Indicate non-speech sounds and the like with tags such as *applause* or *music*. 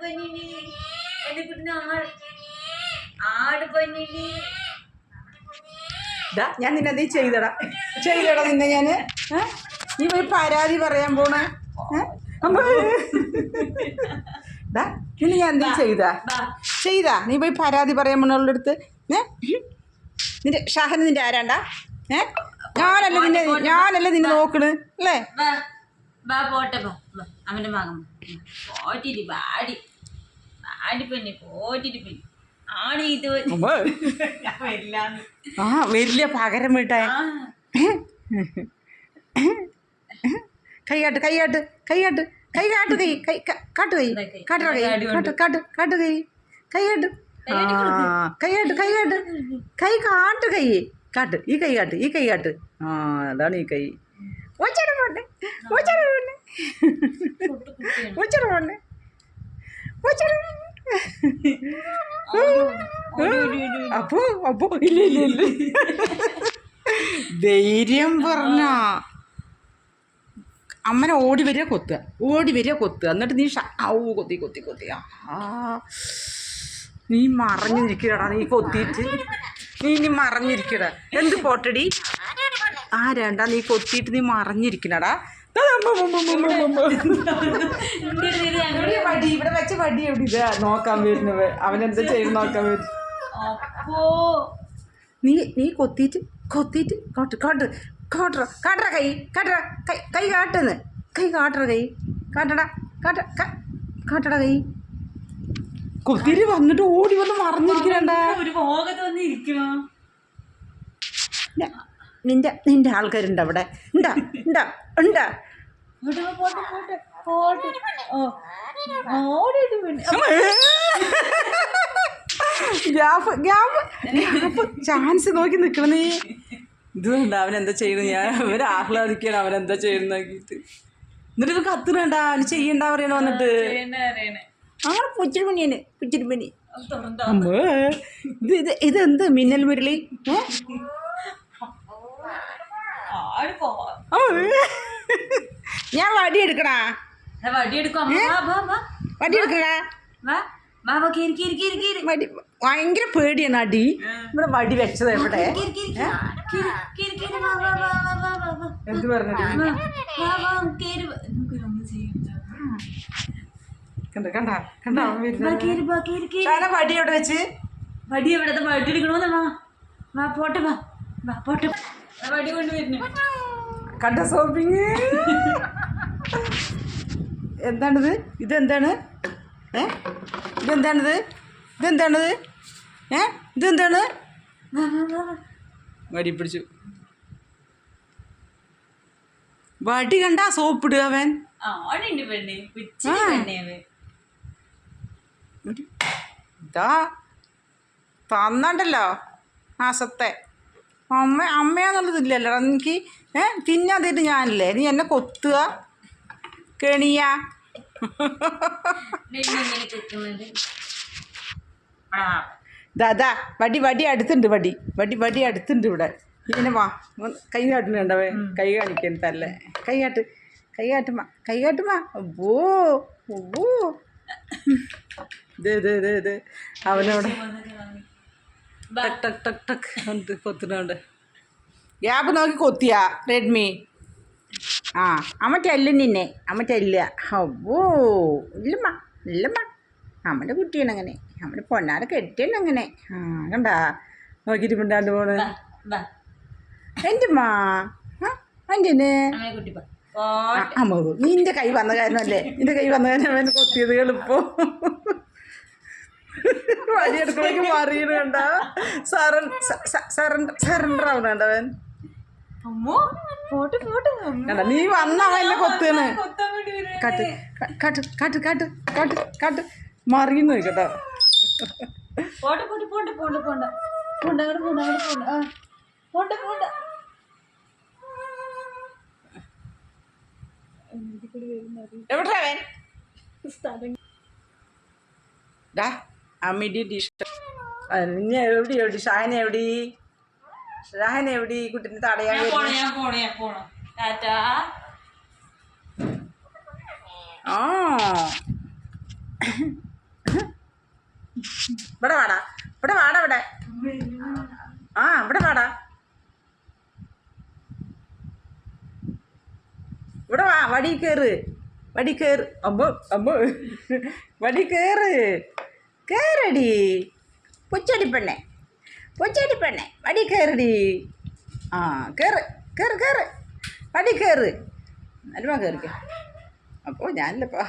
പൊന്നിനി എന്റെ കുട്ടിന് ആട് ആട് പൊന്നിനി ഞാൻ നിന്നെ നീ ചെയ്തടാ. ചെയ്തടാ നിന്നെ ഞാൻ നീ പോയി പരാതി പറയാൻ പോണേ. നിന്നെ ഞാൻ നീ ചെയ്താ. ചെയ്താ. നീ പോയി പരാതി പറയാൻ പോണവളുടെ അടുത്ത്. ഏ? നിന്റെ ഷാഹന് നിന്റെ ആരാണ്ടാ? ഏ? ഞാനല്ല നിന്നെ ഞാനല്ല നിന്നെ നോക്കണ്. അല്ലേ? പോട്ടെ അവന്റെ മകൻ. പോട്ടിരി പാടി പാടി പെണ്ണി പോറ്റിട്ട് ആടി ഇത്. ആ വലിയ പകരം വീട്ടാ. ആ. കൈകാട്ട് കൈകാട്ട് കൈകാട്ട് കൈ കാട്ട് കൈ കൈ കാട്ട് കൈ? കാട്ടറ കൈ. കാട്ട് കാട്ട് കാട്ട് കൈ. കൈ കാട്ട് ആ കൈ കാട്ട് കൈ. കാട്ട് ഈ കൈ കാട്ട് ഈ കൈ കാട്ട്. ആ അതാണ് ഈ കൈ. ഒച്ചട പോട്ടെ ഒച്ചട പോട്ടെ കുട്ടി ഒച്ചട പോട്ടെ ഒച്ചട അപ്പോ അപ്പോ ഇല്ല ഇല്ല ഇല്ല. ധൈര്യം പറഞ്ഞ. അമ്മനെ ഓടി വരിക കൊത്തുക. ഓടി വരിക കൊത്തുക. എന്നിട്ട് നീ ഔ കൊത്തി കൊത്തി കൊത്തി. ആ നീ മറഞ്ഞിരിക്കടാ നീ കൊത്തിയിട്ട്. നീ ഇനി മറഞ്ഞിരിക്കടാ. എന്ത് പോട്ടടി? ആ രണ്ടാ നീ കൊത്തിയിട്ട് നീ മറഞ്ഞിരിക്കണടാ? വടി ഇവിടെ വെച്ച വടി എവിടെ നോക്കാൻ വരുന്നത് അവനെന്താ ചെയ്ത് നോക്കാൻ വരും അപ്പോ നീ നീ കൊത്തിയിട്ട് കൊത്തിയിട്ട് കാട്ട് കാട്ട് കാട്ടറ കാട്ടറ കൈ കാട്ടറ കൈ കൈ കാട്ടുന്ന് കൈ കാട്ടറ കൈ കാട്ടടാ കാട്ട കാട്ടട കൈ കൊത്തിയിട്ട് വന്നിട്ട് ഓടി വന്ന് മറന്നിരിക്കണ്ട ഒരു ഭോഗത്ത് വന്ന് നിന്റെ നിന്റെ ആൾക്കാരുണ്ട് അവിടെ ഉണ്ടാ ഉണ്ടാ ഉണ്ടാ പോട്ടെ പോട്ടെ പോട്ടെ പോട്ടെ. ഓ ഓടിട്ട് പിന്നെ ഗ്യാപ്പ് ഗ്യാപ്പ് ഗ്യാപ്പ് ചാൻസ് നോക്കി നിക്കണേ നീ. ഇതുകൊണ്ട് അവനെന്താ എന്താ ചെയ്യുന്നത്? ഞാൻ അവൻ ആഹ്ലാദിക്കണം അവനെന്താ എന്താ ചെയ്യുന്ന എന്നിട്ട് ഇത് കത്തുന്നുണ്ട? അവന് ചെയ്യണ്ട പറയണ വന്നിട്ട്. അങ്ങനെ പുച്ചിരി പണിയാണ് പുച്ചിരി പണി. ഇത് ഇത് ഇതെന്ത് മിന്നൽ മുരളി ഏ? ഞാൻ വടി എടുക്കടാ ദാ വടി എടുക്കും വടി ഭയങ്കര പേടിയാണ് അടി ഇവിടെ വടി വെച്ചത് എവിടെ എന്ത് കണ്ട കണ്ട കണ്ട വടി എവിടെ വെച്ച് വടി എവിടെ വടി എടുക്കണോന്ന് വാ വാ പോട്ടെ വാ പോട്ടെ വടി കൊണ്ട് വരുന്നു കണ്ട സോപ്പിങ്. എന്താണിത്? ഇതെന്താണ്? ഏ? ഇതെന്താണിത്? ഇതെന്താണിത്? ഏ? ഇതെന്താണ്? വടി പിടിച്ചു. വടി കണ്ട സോപ്പിടുക അവൻ. ഇതാ. തന്നണ്ടല്ലോ. ആസത്തെ അമ്മ അമ്മയാന്നുള്ളതില്ലല്ലോ എനിക്ക് ഏ തിന്നാതിട്ട് ഞാനില്ലേ. നീ എന്നെ കൊത്തുക. കെണിയ. ദാദാ വടി വടി അടുത്തുണ്ട് വടി. വടി വടി അടുത്തുണ്ട് ഇവിടെ. ഇങ്ങനെ വാ. കൈ കാട്ടുന്നുണ്ടവേ കൈ കാണിക്കരുതല്ലേ കൈ കാട്ട് കൈ കാട്ടുമ്മ കൈ കാട്ടുമ്മ. ഓ ഓ അവനവിടെ. ടക് ടക് ടക് ടക്. ഉണ്ട് കൊത്തുന്നുണ്ട് ഗ്യാപ്പ് നോക്കി കൊത്തിയ റെഡ്മി. ആ അമ്മ ചെല്ലും നിന്നെ. അമ്മ ചെല്ലുക ഓ ഇല്ലമ്മ ഇല്ലമ്മ. നമ്മുടെ കുട്ടിയാണ് അങ്ങനെ. നമ്മുടെ പൊന്നാരെ കെട്ടിയാണ് അങ്ങനെ. ആ കണ്ടാ? നോക്കിയിട്ട് മിണ്ടാണ്ട് പോണ് വാ വാ എന്റെ മാ. എന്റെ അമ്മ നിന്റെ കൈ വന്ന കാരണമല്ലേ? നിന്റെ കൈ വന്ന കാരണം കൊത്തിയത് എളുപ്പം? വടിയെടുക്കുമ്പോഴേക്കും *laughs* മാറിയിടണ്ട. സറൻ സറണ്ടർ സറണ്ടർ കണ്ട നീ വന്ന അവൻ എന്നെ കൊത്തുകയാണ് വേണ്ടി. കാട്ട് കാട്ട് കാട്ട് കാട്ട് കാട്ട് കാട്ട്. മറിയുന്നു കേട്ടോ പോട്ടെ പോട്ടെ പോണ്ട പോണ്ട അങ്ങോട്ട് പോണ്ട അങ്ങോട്ട് പോണ്ട ആ പോണ്ട പോണ്ട എവിടെ ഡാ. അമ്മിടി ഡിഷ് ഞാൻ എവിടെ എവിടെ ഷാഹന എവിടെ ഷാഹന എവിടെ ഈ കുട്ടീനെ തടയാൻ ഞാൻ വരുന്നു? പോണേ ഞാൻ പോണേ ഞാൻ പോണം. ടാറ്റാ. ആ. ഇവിടെ വാടാ ഇവിടെ വാടാ ഇവിടെ. ആ ഇവിടെ വാടാ. ഇവിടെ വാ വടി കയറ് വടി കയറ് അമ്മ അമ്മ വടി കയറ് കയറടി പൊച്ചടി പെണ്ണെ പൊച്ചടി പെണ്ണെ വടി കയറടി ആ കയറ് കയറ് കയറ് വടി കയറ് നല്ലുവാ കയറിക്ക അപ്പോൾ ഞാനില്ലപ്പാ